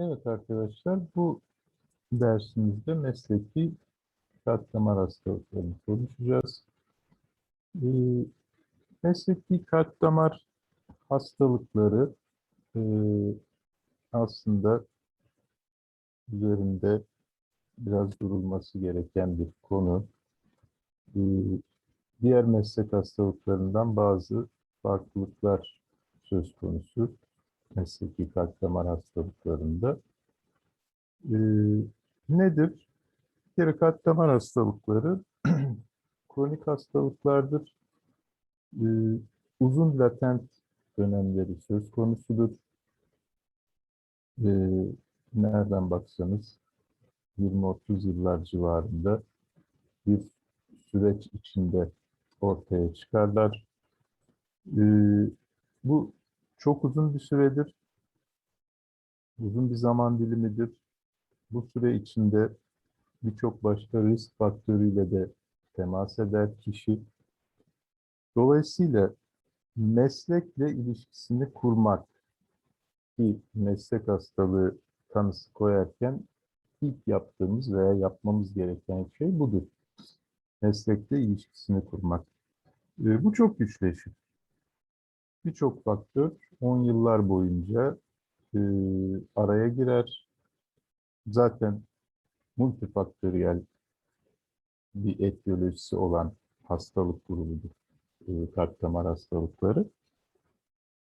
Evet arkadaşlar, bu dersimizde mesleki kalp damar hastalıklarını konuşacağız. Ee, mesleki kalp damar hastalıkları e, aslında üzerinde biraz durulması gereken bir konu. Ee, diğer meslek hastalıklarından bazı farklılıklar söz konusu mesleki kalp damar hastalıklarında. Ee, nedir? Bir kere kalp damar hastalıkları kronik hastalıklardır. Ee, uzun latent dönemleri söz konusudur. Ee, nereden baksanız 20-30 yıllar civarında bir süreç içinde ortaya çıkarlar. Ee, bu çok uzun bir süredir. Uzun bir zaman dilimidir. Bu süre içinde birçok başka risk faktörüyle de temas eder kişi. Dolayısıyla meslekle ilişkisini kurmak ki meslek hastalığı tanısı koyarken ilk yaptığımız veya yapmamız gereken şey budur. Meslekle ilişkisini kurmak. Ee, bu çok güçleşir. Birçok faktör 10 yıllar boyunca e, araya girer. Zaten multifaktöriyel bir etiyolojisi olan hastalık grubudur e, kalp damar hastalıkları.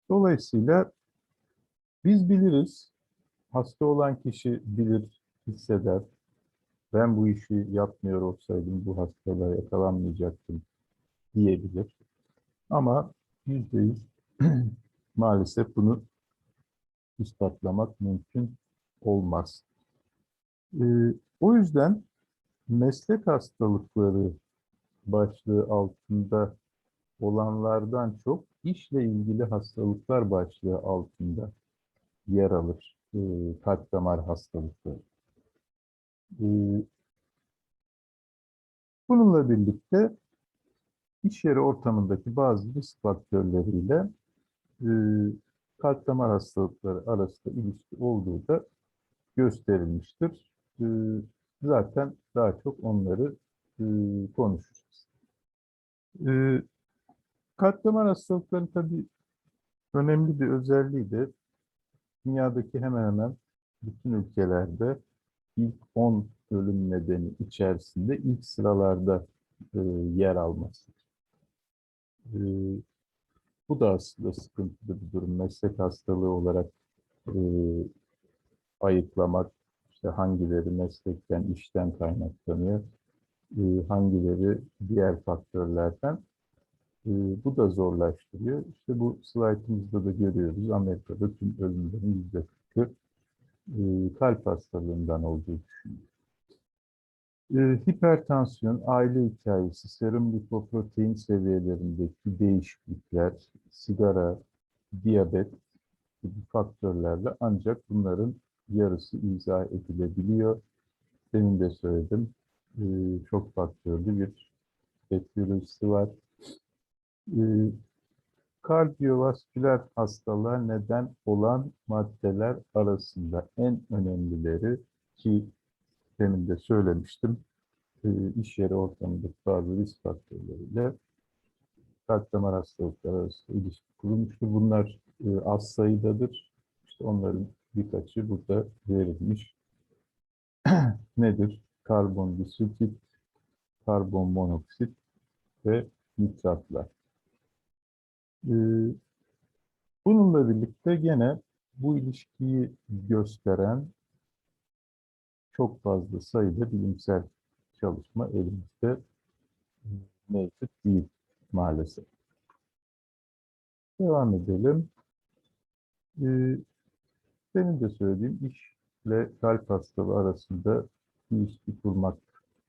Dolayısıyla biz biliriz, hasta olan kişi bilir, hisseder. Ben bu işi yapmıyor olsaydım bu hastalığa yakalanmayacaktım diyebilir. Ama yüzde yüz maalesef bunu ispatlamak mümkün olmaz. Ee, o yüzden meslek hastalıkları başlığı altında olanlardan çok işle ilgili hastalıklar başlığı altında yer alır e, kalp damar hastalıkları. E, bununla birlikte iş yeri ortamındaki bazı risk faktörleriyle e, kalp damar hastalıkları arasında ilişki olduğu da gösterilmiştir. E, zaten daha çok onları e, konuşacağız. E, kalp damar hastalıklarının tabii önemli bir özelliği de dünyadaki hemen hemen bütün ülkelerde ilk 10 ölüm nedeni içerisinde ilk sıralarda e, yer alması. Bu da aslında sıkıntılı bir durum. Meslek hastalığı olarak e, ayıklamak, işte hangileri meslekten, işten kaynaklanıyor, e, hangileri diğer faktörlerden. E, bu da zorlaştırıyor. İşte bu slaytımızda da görüyoruz. Amerika'da tüm ölümlerin yüzde kırkı e, kalp hastalığından olduğu düşünülüyor. E, hipertansiyon, aile hikayesi, serum lipoprotein seviyelerindeki değişiklikler, sigara, diyabet gibi faktörlerle ancak bunların yarısı izah edilebiliyor. Demin de söyledim, e, çok faktörlü bir etiyolojisi var. E, kardiyovasküler hastalığa neden olan maddeler arasında en önemlileri ki demin de söylemiştim, e, iş yeri ortamındaki bazı risk faktörleriyle kalp damar hastalıkları arasında ilişki kurulmuştur. Bunlar e, az sayıdadır. İşte onların birkaçı burada verilmiş. Nedir? Karbondioksit, karbon monoksit ve nitratlar. Ee, bununla birlikte gene bu ilişkiyi gösteren çok fazla sayıda bilimsel çalışma elimizde mevcut değil maalesef. Devam edelim. Ee, benim de söylediğim işle kalp hastalığı arasında ilişki kurmak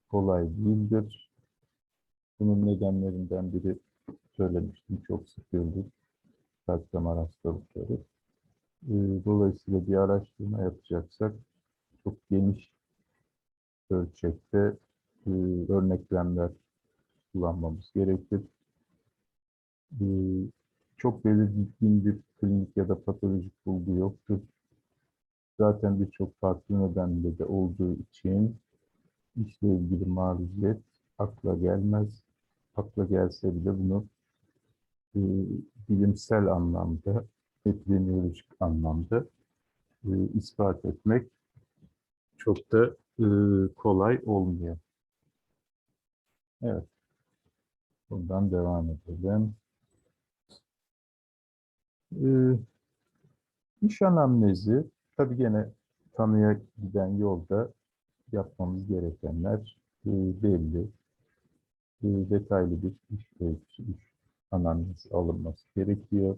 kolay değildir. Bunun nedenlerinden biri söylemiştim, çok sık görülür kalp damar hastalıkları. Ee, dolayısıyla bir araştırma yapacaksak çok geniş ölçekte e, örneklemler kullanmamız gerekir. Ee, çok belirgin bir klinik ya da patolojik bulgu yoktur. zaten birçok farklı nedenle de olduğu için işle ilgili maruziyet akla gelmez. Akla gelse bile bunu e, bilimsel anlamda, epidemiyolojik anlamda e, ispat etmek çok da e, kolay olmuyor. Evet. Buradan devam edelim. Ee, iş anamnezi, tabii gene tanıya giden yolda yapmamız gerekenler e, belli. E, detaylı bir iş öyküsü, iş anamnezi alınması gerekiyor.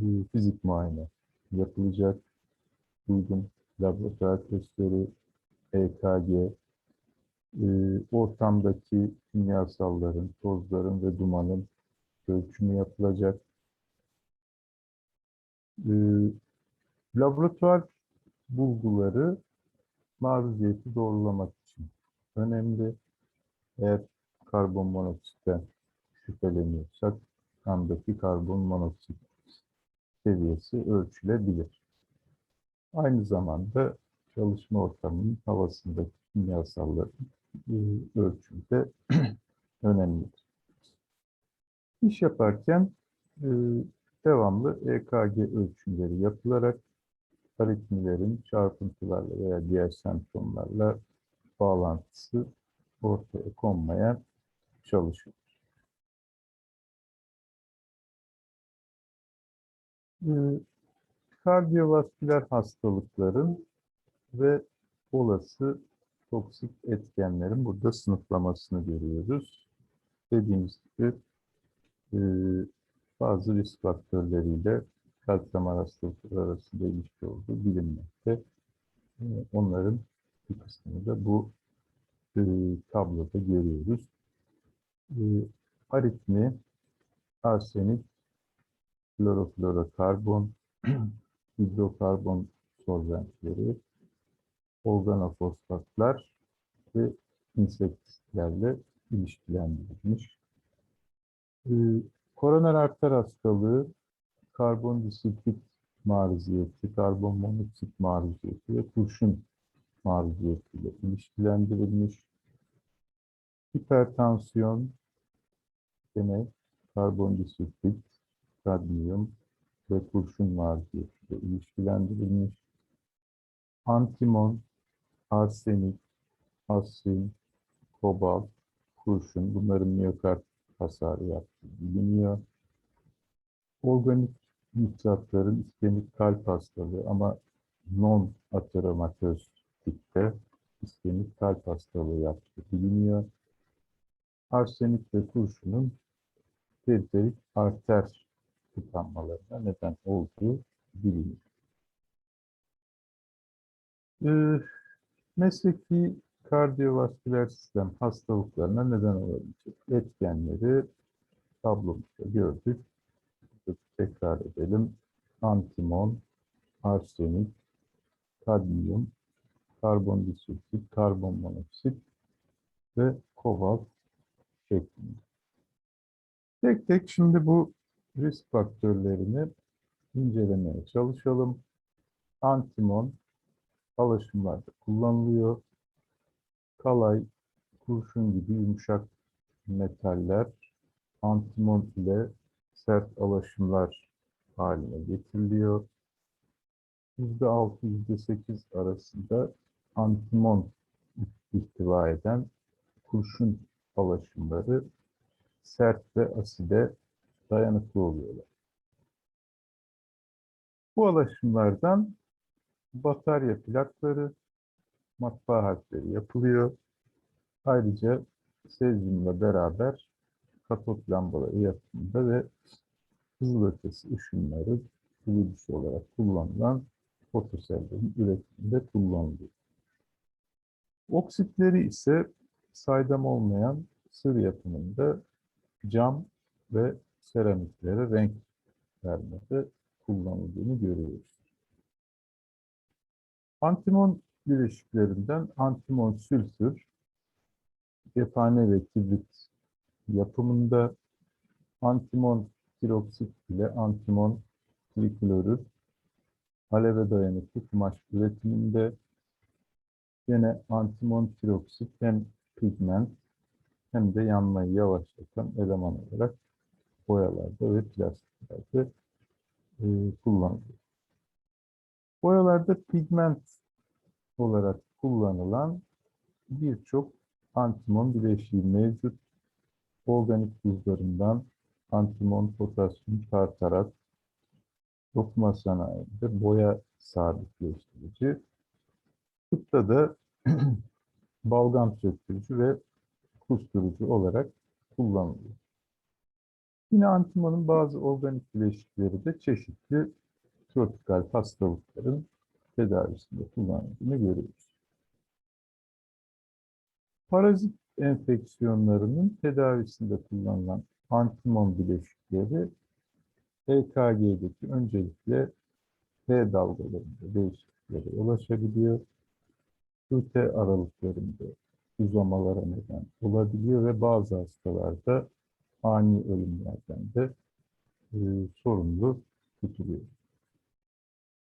E, fizik muayene yapılacak. Uygun laboratuvar testleri, EKG, e, ortamdaki kimyasalların, tozların ve dumanın ölçümü yapılacak. E, laboratuvar bulguları maruziyeti doğrulamak için önemli. Eğer karbon monoksitten şüpheleniyorsak kandaki karbon monoksit seviyesi ölçülebilir. Aynı zamanda çalışma ortamının havasındaki kimyasalların e, ölçümü de önemlidir. İş yaparken e, devamlı EKG ölçümleri yapılarak aritmilerin çarpıntılarla veya diğer semptomlarla bağlantısı ortaya konmaya çalışılır. E, kardiyovasküler hastalıkların ve olası toksik etkenlerin burada sınıflamasını görüyoruz. Dediğimiz gibi e, bazı risk faktörleriyle kalp damar hastalıkları arasında ilişki olduğu bilinmekte. E, onların bir kısmını da bu e, tabloda görüyoruz. E, aritmi, arsenik, kloroflorokarbon, hidrokarbon solventleri, organofosfatlar ve insektislerle ilişkilendirilmiş. Ee, koroner arter hastalığı, karbondioksit maruziyeti, karbon monoksit maruziyeti ve kurşun maruziyetiyle ilişkilendirilmiş. Hipertansiyon, gene karbondioksit, kadmiyum ve kurşun maruziyetiyle ilişkilendirilmiş. Antimon, arsenik, asrin, kobalt, kurşun bunların miyokard hasarı yaptığı biliniyor. Organik nitratların iskemik kalp hastalığı ama non ateromatöz tipte iskemik kalp hastalığı yaptığı biliniyor. Arsenik ve kurşunun periferik arter tıkanmalarına neden olduğu biliniyor. Ee, mesleki kardiyovasküler sistem hastalıklarına neden olabilecek etkenleri tablomuzda gördük. Tekrar edelim. Antimon, arsenik, kadmiyum, karbondioksit, karbon monoksit ve kobalt şeklinde. Tek tek şimdi bu risk faktörlerini incelemeye çalışalım. Antimon alaşımlarda kullanılıyor. Kalay, kurşun gibi yumuşak metaller antimon ile sert alaşımlar haline getiriliyor. %6-%8 arasında antimon ihtiva eden kurşun alaşımları sert ve aside dayanıklı oluyorlar. Bu alaşımlardan batarya plakları, matbaa harfleri yapılıyor. Ayrıca sezyumla beraber katot lambaları yapımında ve kızılötesi ışınları bulucusu olarak kullanılan fotosellerin üretiminde kullanılıyor. Oksitleri ise saydam olmayan sır yapımında cam ve seramiklere renk vermede kullanıldığını görüyoruz. Antimon bileşiklerinden antimon sülfür, cephane ve kibrit yapımında antimon piroksit ile antimon triklorür aleve dayanıklı kumaş üretiminde yine antimon tiroksit hem pigment hem de yanmayı yavaşlatan eleman olarak boyalarda ve plastiklerde e, kullanılıyor. Boyalarda pigment olarak kullanılan birçok antimon bileşiği mevcut. Organik tuzlarından antimon, potasyum, tartarat, dokuma sanayinde boya sabitleştirici, tıpta da balgam söktürücü ve kusturucu olarak kullanılıyor. Yine antimonun bazı organik bileşikleri de çeşitli tropikal hastalıkların tedavisinde kullanıldığını görüyoruz. Parazit enfeksiyonlarının tedavisinde kullanılan antimon bileşikleri EKG'deki öncelikle P dalgalarında değişikliklere yol açabiliyor. QT aralıklarında uzamalara neden olabiliyor ve bazı hastalarda ani ölümlerden de e, sorumlu tutuluyor.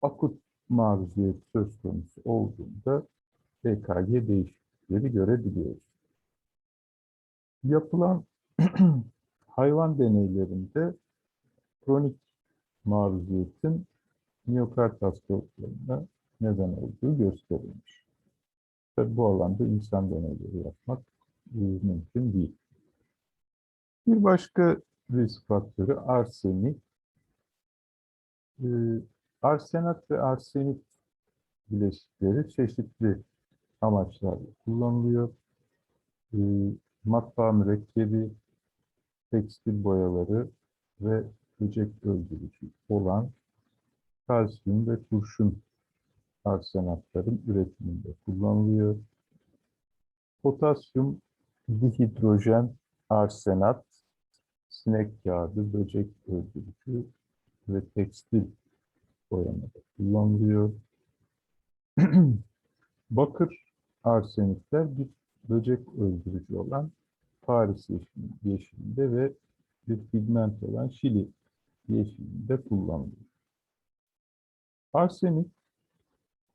Akut maruziyet söz konusu olduğunda EKG değişiklikleri görebiliyoruz. Yapılan hayvan deneylerinde kronik maruziyetin miyokard hastalıklarına neden olduğu gösterilmiş. Tabi bu alanda insan deneyleri yapmak e, mümkün değil. Bir başka risk faktörü arsenik. E, arsenat ve arsenik bileşikleri çeşitli amaçlarla kullanılıyor. E, matbaa mürekkebi, tekstil boyaları ve böcek öldürücü olan kalsiyum ve kurşun arsenatların üretiminde kullanılıyor. Potasyum dihidrojen arsenat, sinek kağıdı, böcek öldürücü ve tekstil boyamada kullanılıyor. Bakır arsenikler bir böcek öldürücü olan Paris yeşilinde ve bir pigment olan Şili yeşilinde kullanılıyor. Arsenik,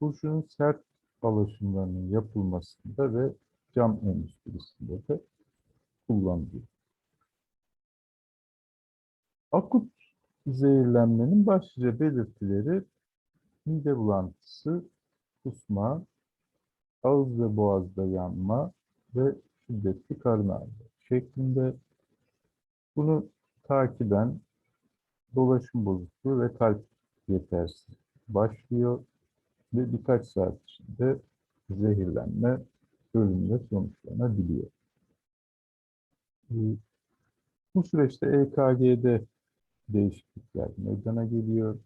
kurşunun sert alaşımlarının yapılmasında ve cam endüstrisinde de kullanılıyor. Akut zehirlenmenin başlıca belirtileri mide bulantısı, kusma, ağız ve boğazda yanma ve şiddetli karın ağrısı şeklinde. Bunu takiben dolaşım bozukluğu ve kalp yetersiz başlıyor ve birkaç saat içinde zehirlenme ölümle sonuçlanabiliyor. Bu süreçte EKG'de değişiklikler meydana geliyor.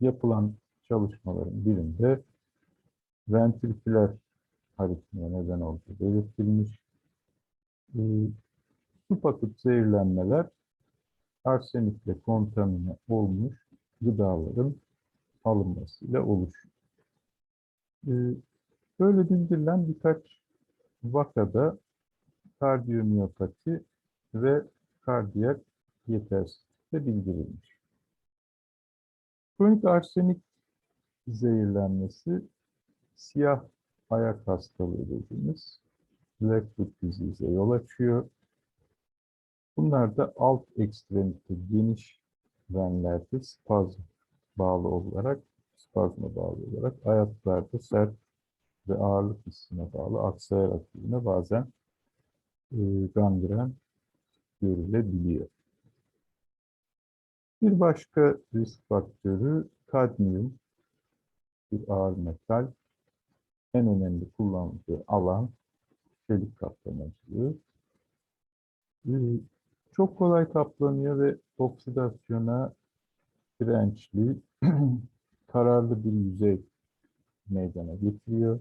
Yapılan çalışmaların birinde ventriküler haritmaya neden olduğu belirtilmiş. Ee, Subakup zehirlenmeler arsenikle kontamine olmuş gıdaların alınmasıyla oluşuyor. Ee, böyle bildirilen birkaç vakada kardiyomiyopati ve kardiyak yetersizlik de bildirilmiş. Kronik arsenik zehirlenmesi siyah ayak hastalığı dediğimiz Blackfoot disease'e yol açıyor. Bunlar da alt ekstremite geniş venlerde spazm bağlı olarak, spazma bağlı olarak ayaklarda sert ve ağırlık hissine bağlı aksayarak yine bazen e, gangren görülebiliyor. Bir başka risk faktörü kadmiyum, bir ağır metal. En önemli kullanıldığı alan çelik kaplamacılığı. Ee, çok kolay kaplanıyor ve oksidasyona dirençli, kararlı bir yüzey meydana getiriyor.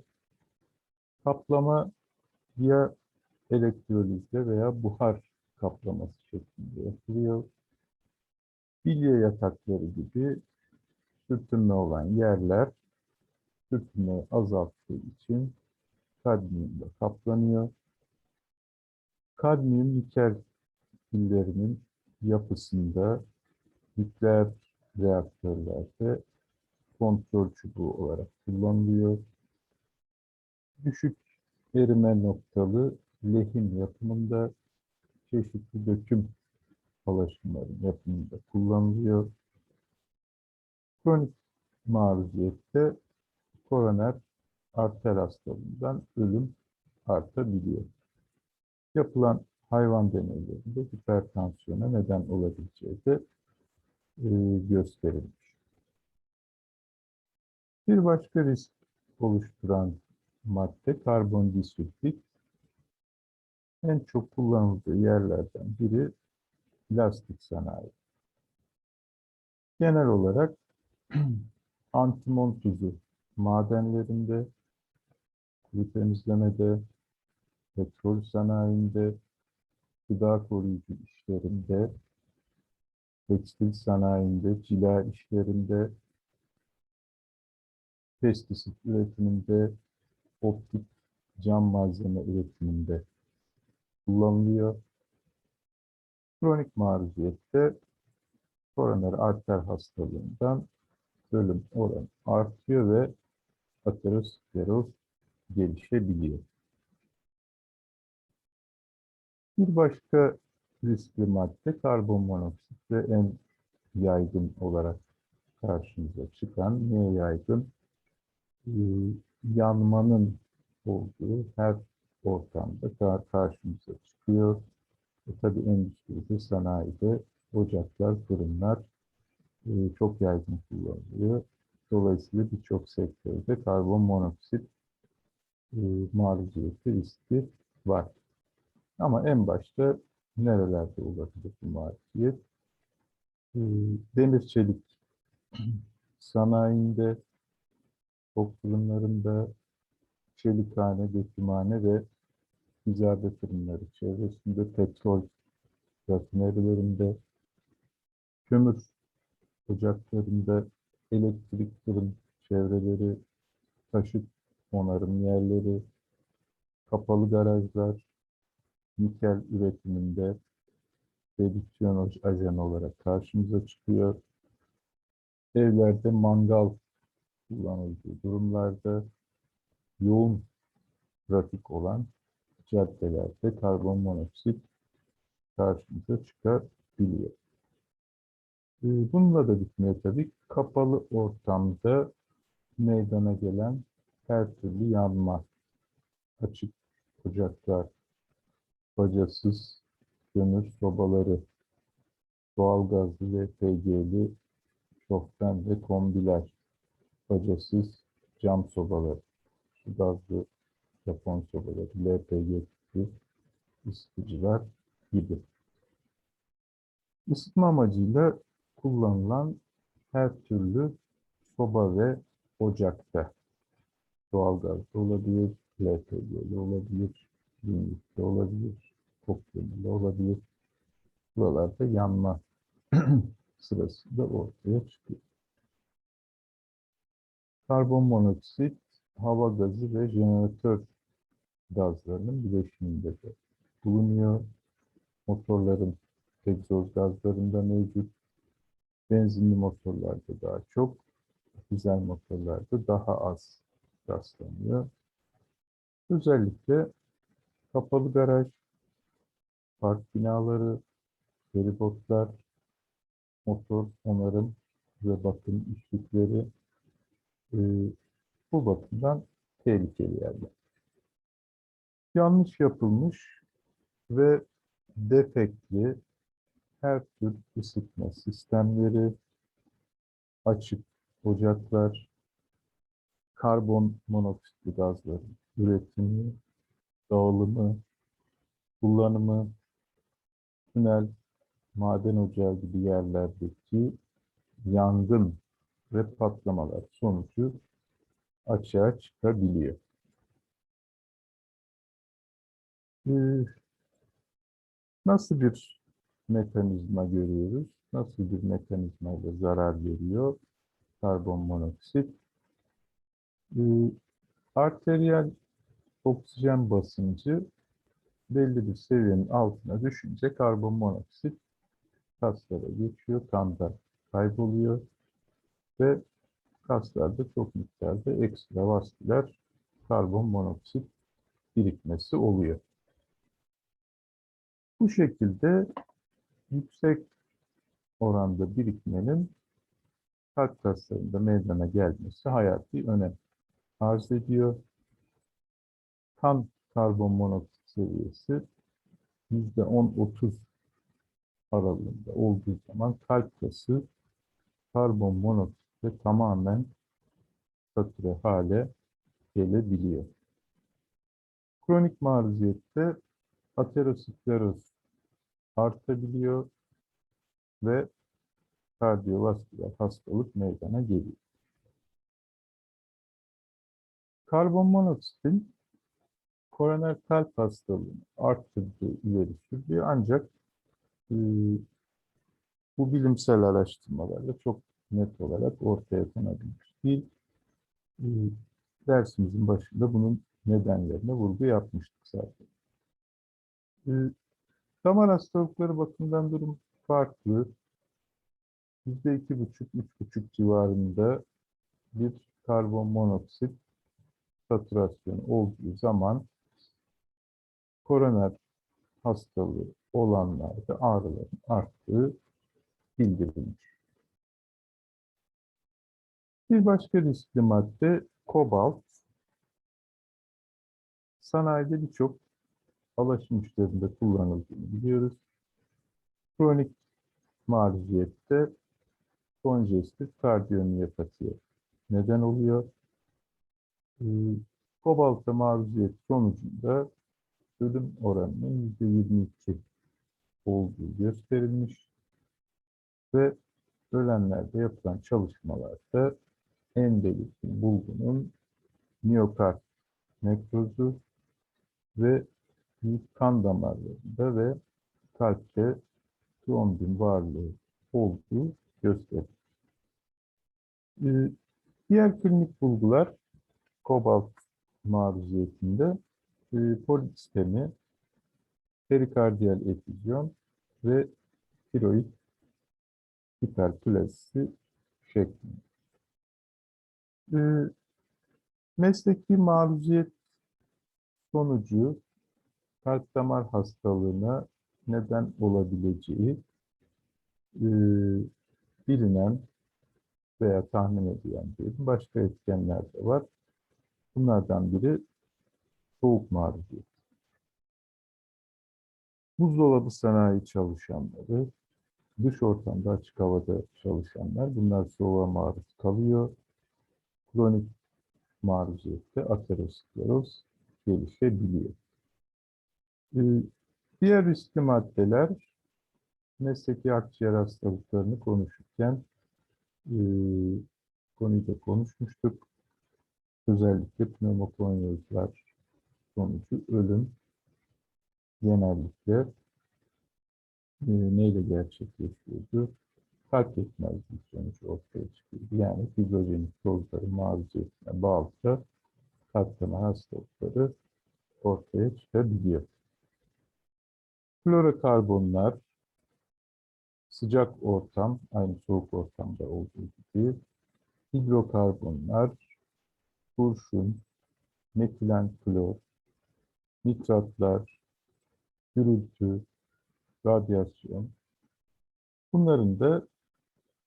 Kaplama ya elektrolizle veya buhar kaplaması şeklinde yapılıyor. Bilye yatakları gibi sürtünme olan yerler sürtünmeyi azalttığı için kadmiyumla kaplanıyor. Kadmiyum nikel pillerinin yapısında nükleer reaktörlerde kontrol çubuğu olarak kullanılıyor. Düşük erime noktalı lehim yapımında çeşitli döküm alaşımların yapımında kullanılıyor. Kronik maruziyette koroner arter hastalığından ölüm artabiliyor. Yapılan hayvan deneylerinde hipertansiyona neden olabileceği de e, gösterilmiş. Bir başka risk oluşturan madde karbondisülfit. En çok kullanıldığı yerlerden biri plastik sanayi. Genel olarak antimon tuzu madenlerinde, kuru temizlemede, petrol sanayinde, gıda koruyucu işlerinde, tekstil sanayinde, cila işlerinde, pestisit üretiminde, optik cam malzeme üretiminde kullanılıyor. Kronik maruziyette koroner arter hastalığından ölüm oranı artıyor ve ateroskleroz gelişebiliyor. Bir başka riskli madde karbon monoksit ve en yaygın olarak karşımıza çıkan, niye yaygın? Ee, yanmanın olduğu her ortamda kar- karşımıza çıkıyor. E, tabii endüstride, sanayide, ocaklar, fırınlar e, çok yaygın kullanılıyor. Dolayısıyla birçok sektörde karbon monoksit e, maruziyeti riski var. Ama en başta nerelerde olabilir bu maruziyet? E, demir çelik sanayinde, çok fırınlarında, çelikhane, dökümhane ve ticaret fırınları çevresinde, petrol rafinerilerinde, kömür ocaklarında, elektrik fırın çevreleri, taşıt onarım yerleri, kapalı garajlar, nikel üretiminde redüksiyon ajanı olarak karşımıza çıkıyor. Evlerde mangal kullanıldığı durumlarda yoğun trafik olan caddelerde karbon monoksit karşımıza çıkabiliyor. Ee, Bununla da bitmiyor tabii. Kapalı ortamda meydana gelen her türlü yanma, açık ocaklar, bacasız kömür sobaları, doğalgazlı ve PG'li şofben ve kombiler, bacasız cam sobaları, su gazlı Japon sobaları, LPG tipi ısıtıcılar gibi. Isıtma amacıyla kullanılan her türlü soba ve ocakta doğalgazda olabilir, LPG'li olabilir, linyitli olabilir, koklemeli olabilir. Buralarda yanma sırasında ortaya çıkıyor. Karbon monoksit, hava gazı ve jeneratör gazlarının bileşiminde de bulunuyor. Motorların egzoz gazlarında mevcut. Benzinli motorlarda daha çok, dizel motorlarda daha az rastlanıyor. Özellikle kapalı garaj, park binaları, feribotlar, motor onarım ve bakım işlikleri e, bu bakımdan tehlikeli yerler. Yanlış yapılmış ve defektli her tür ısıtma sistemleri, açık ocaklar, karbon monoksitli gazların üretimi, dağılımı, kullanımı, tünel, maden ocağı gibi yerlerdeki yangın ve patlamalar sonucu açığa çıkabiliyor. Nasıl bir mekanizma görüyoruz? Nasıl bir mekanizmayla zarar veriyor karbon monoksit? Ee, arteriyel oksijen basıncı belli bir seviyenin altına düşünce karbon monoksit kaslara geçiyor, kanda kayboluyor ve kaslarda çok miktarda ekstravasküler karbon monoksit birikmesi oluyor. Bu şekilde yüksek oranda birikmenin kalp kaslarında meydana gelmesi hayati önem arz ediyor. Kan karbon monoksit seviyesi %10-30 aralığında olduğu zaman kalp kası karbon monoksitle tamamen satüre hale gelebiliyor. Kronik maruziyette ateroskleroz artabiliyor ve kardiyovasküler hastalık meydana geliyor. Karbon monoksitin koroner kalp hastalığını arttırdığı ileri sürülüyor ancak e, bu bilimsel araştırmalarla çok net olarak ortaya konabilmiş değil. E, dersimizin başında bunun nedenlerine vurgu yapmıştık zaten. E, damar hastalıkları bakımından durum farklı. %2,5-3,5 civarında bir karbon monoksit satürasyonu olduğu zaman koroner hastalığı olanlarda ağrıların arttığı bildirilmiş. Bir başka riskli madde kobalt. Sanayide birçok alaşım işlerinde kullanıldığını biliyoruz. Kronik maruziyette konjestif kardiyomiyopatiye neden oluyor. Ee, Kobalta maruziyet sonucunda ölüm oranının %22 olduğu gösterilmiş ve ölenlerde yapılan çalışmalarda en belirgin bulgunun miyokard nekrozu ve büyük kan damarlarında ve kalpte trombin varlığı olduğu gösterir. Ee, diğer klinik bulgular kobalt maruziyetinde e, polisistemi, perikardiyal efüzyon ve tiroid hiperplazisi şeklinde. E, mesleki maruziyet sonucu kalp damar hastalığına neden olabileceği e, bilinen veya tahmin edilen diyelim başka etkenler de var. Bunlardan biri soğuk maruziyet. Buzdolabı sanayi çalışanları, dış ortamda açık havada çalışanlar bunlar soğuğa maruz kalıyor. Kronik maruziyette ateroskleroz gelişebiliyor. Ee, diğer riskli maddeler mesleki akciğer hastalıklarını konuşurken e, konuyu da konuşmuştuk. Özellikle pneumokonyozlar sonucu ölüm genellikle e, neyle gerçekleşiyordu? Kalp yetmezliği sonucu ortaya çıkıyordu. Yani fibrojenik tozların maruziyetine bağlı da kalp hastalıkları ortaya çıkabiliyor. Florokarbonlar sıcak ortam, aynı soğuk ortamda olduğu gibi hidrokarbonlar, kurşun, metilen klor, nitratlar, gürültü, radyasyon. Bunların da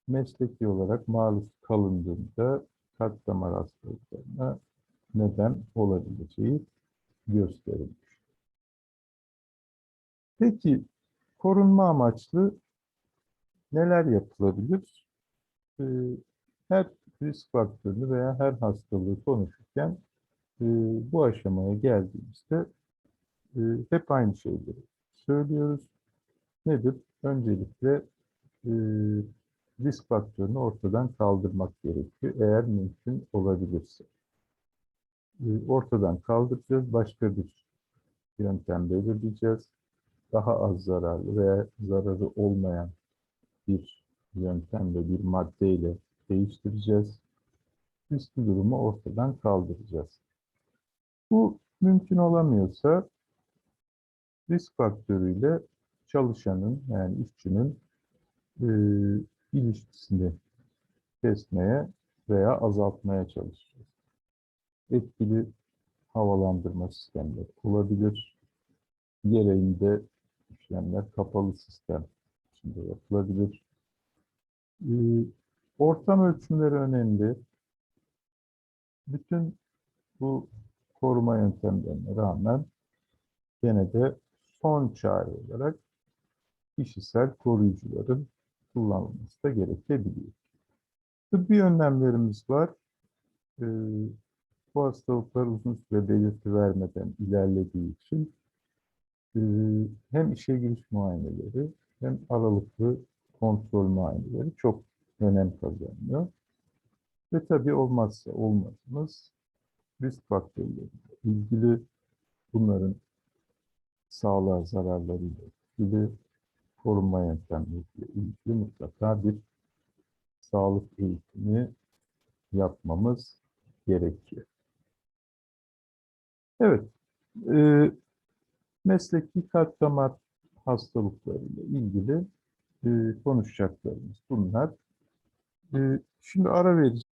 mesleki olarak maruz kalındığında kalp damar hastalıklarına neden olabileceği gösterilmiş. Peki korunma amaçlı neler yapılabilir? Ee, her risk faktörünü veya her hastalığı konuşurken e, bu aşamaya geldiğimizde e, hep aynı şeyleri söylüyoruz. Nedir? Öncelikle e, risk faktörünü ortadan kaldırmak gerekiyor eğer mümkün olabilirse. Ortadan kaldıracağız, başka bir yöntem belirleyeceğiz. Daha az zararlı veya zararı olmayan bir yöntemle, bir maddeyle değiştireceğiz. Riskli durumu ortadan kaldıracağız. Bu mümkün olamıyorsa risk faktörüyle çalışanın yani işçinin e, ilişkisini kesmeye veya azaltmaya çalışacağız. Etkili havalandırma sistemleri olabilir. Gereğinde işlemler kapalı sistem içinde yapılabilir. Ee, Ortam ölçümleri önemli. Bütün bu koruma yöntemlerine rağmen gene de son çare olarak kişisel koruyucuların kullanılması da gerekebiliyor. Tıbbi önlemlerimiz var. Ee, bu hastalıklar uzun süre belirti vermeden ilerlediği için hem işe giriş muayeneleri hem aralıklı kontrol muayeneleri çok önem kazanıyor. Ve tabii olmazsa olmazımız risk faktörleriyle ilgili bunların sağlığa zararlarıyla ilgili korunma yöntemleriyle ilgili mutlaka bir sağlık eğitimi yapmamız gerekiyor. Evet, e, mesleki kalp damar hastalıklarıyla ilgili e, konuşacaklarımız bunlar. E, şimdi ara vereceğiz.